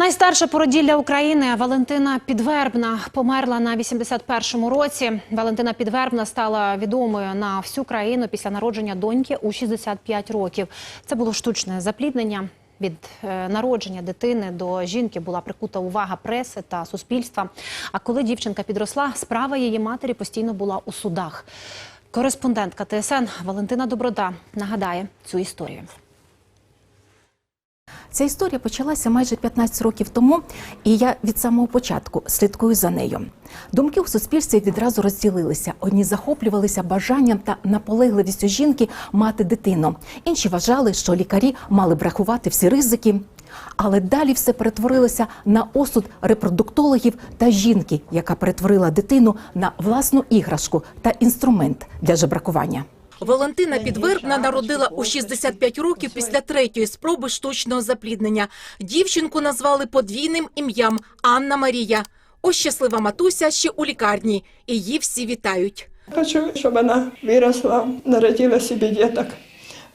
Найстарша породілля України Валентина Підвербна померла на 81-му році. Валентина Підвербна стала відомою на всю країну після народження доньки у 65 років. Це було штучне запліднення. Від е, народження дитини до жінки була прикута увага преси та суспільства. А коли дівчинка підросла, справа її матері постійно була у судах. Кореспондентка ТСН Валентина Доброда нагадає цю історію. Ця історія почалася майже 15 років тому, і я від самого початку слідкую за нею. Думки у суспільстві відразу розділилися. Одні захоплювалися бажанням та наполегливістю жінки мати дитину. Інші вважали, що лікарі мали б рахувати всі ризики. Але далі все перетворилося на осуд репродуктологів та жінки, яка перетворила дитину на власну іграшку та інструмент для жебракування. Валентина Підвербна народила у 65 років після третьої спроби штучного запліднення. Дівчинку назвали подвійним ім'ям Анна Марія. Ось щаслива матуся ще у лікарні. І її всі вітають. Хочу, чтобы она выросла, народила себе деток,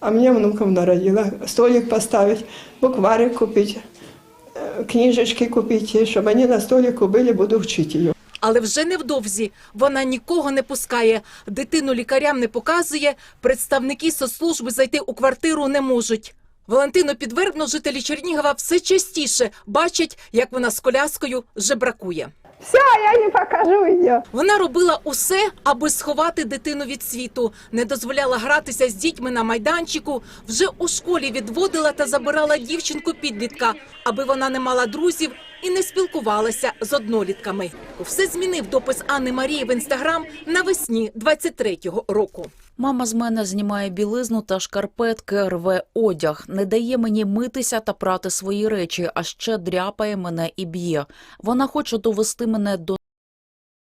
а мне внуков народила. Столик поставить, букварик купить, э, книжечки купить, ей, чтобы они на столику были, буду учить ее. Але вже невдовзі вона нікого не пускає. Дитину лікарям не показує. Представники соцслужби зайти у квартиру не можуть. Валентину Підвербну жителі Чернігова все частіше бачать, як вона з коляскою жебракує. Все, я не покажу ее. Вона робила усе, аби сховати дитину від світу, не дозволяла гратися з дітьми на майданчику. Вже у школі відводила та забирала дівчинку підлітка, аби вона не мала друзів і не спілкувалася з однолітками. Все змінив допис Анни Марії в інстаграм навесні 23-го року. Мама з мене знімає білизну та шкарпетки, рве одяг, не дає мені митися та прати свої речі, а ще дряпає мене і б'є. Вона хоче довести мене до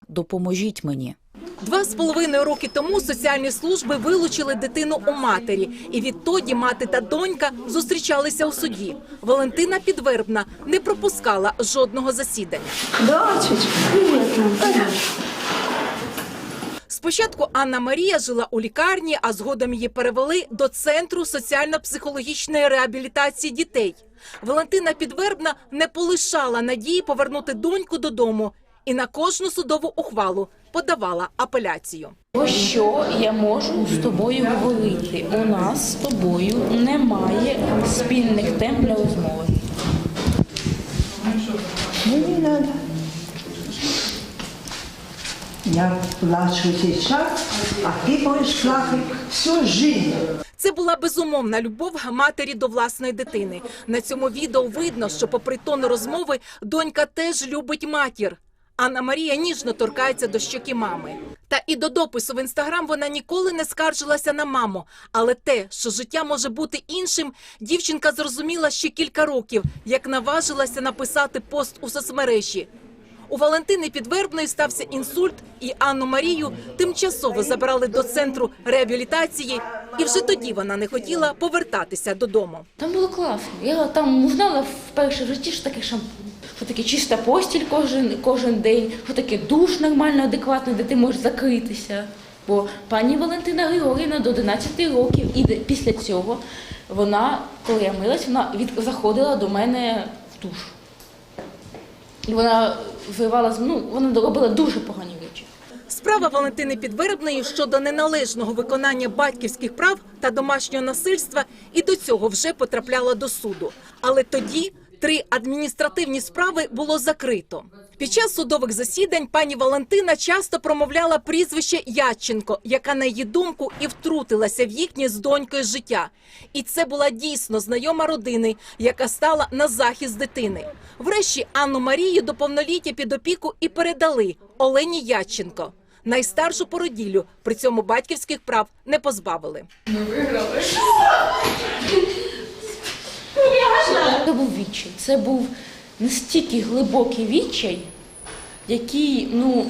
допоможіть мені. Два з половиною роки тому соціальні служби вилучили дитину у матері, і відтоді мати та донька зустрічалися у суді. Валентина Підвербна не пропускала жодного засідання. Спочатку Анна Марія жила у лікарні, а згодом її перевели до центру соціально-психологічної реабілітації дітей. Валентина Підвербна не полишала надії повернути доньку додому і на кожну судову ухвалу подавала апеляцію. Що я можу з тобою говорити? У нас з тобою немає спільних тем для розмови. Не надо. Я плачу сейчас, а ты будешь плакать всю жизнь. Це була безумовна любов матері до власної дитини. На цьому відео видно, що, попри тон розмови, донька теж любить матір. Анна Марія ніжно торкається до щоки мами. Та і до допису в інстаграм вона ніколи не скаржилася на маму. Але те, що життя може бути іншим, дівчинка зрозуміла ще кілька років, як наважилася написати пост у соцмережі. У Валентини Підвербної стався інсульт, і Анну Марію тимчасово забрали до центру реабілітації, і вже тоді вона не хотіла повертатися додому. Там було класно. Я там узнала вперше в житті, що таке шампунь, що таке чиста постіль кожен, кожен день, що таке душ нормально, адекватний, де ти можеш закритися. Бо пані Валентина Григорівна до 11 років, і після цього вона, коли я милась, вона від, заходила до мене в душ. І вона виривала, ну, вона робила дуже погані речі. Справа Валентини Підвербної щодо неналежного виконання батьківських прав та домашнього насильства і до цього вже потрапляла до суду. Але тоді три адміністративні справи було закрито. Під час судових засідань пані Валентина часто промовляла прізвище Ядченко, яка на її думку і втрутилася в їхнє з донькою життя. І це була дійсно знайома родини, яка стала на захист дитини. Врешті Анну Марію до повноліття під опіку і передали Олені Ядченко. Найстаршу породіллю при цьому батьківських прав не позбавили. Це був відчай. Це був настільки глибокий відчай, який, ну.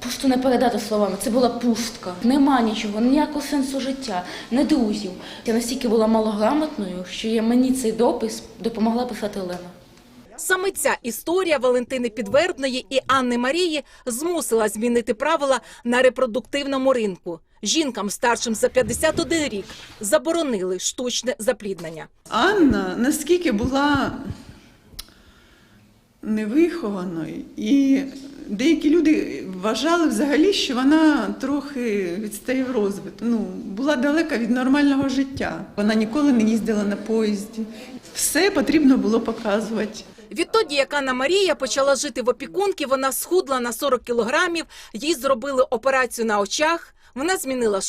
Просто не передати словами. Це була пустка. Нема нічого, ніякого сенсу життя, не друзів. Я настільки була малограмотною, що я, мені цей допис допомогла писати Олена. Саме ця історія Валентини Підвербної і Анни Марії змусила змінити правила на репродуктивному ринку. Жінкам старшим за 51 рік заборонили штучне запліднення. Анна наскільки була невихованою, і деякі люди вважали взагалі, що вона трохи відстає в розвитку. Ну, була далека від нормального життя. Вона ніколи не їздила на поїзді. Все потрібно було показувати. Відтоді, як Анна Марія почала жити в опікунки, вона схудла на 40 кілограмів, їй зробили операцію на очах, вона змінила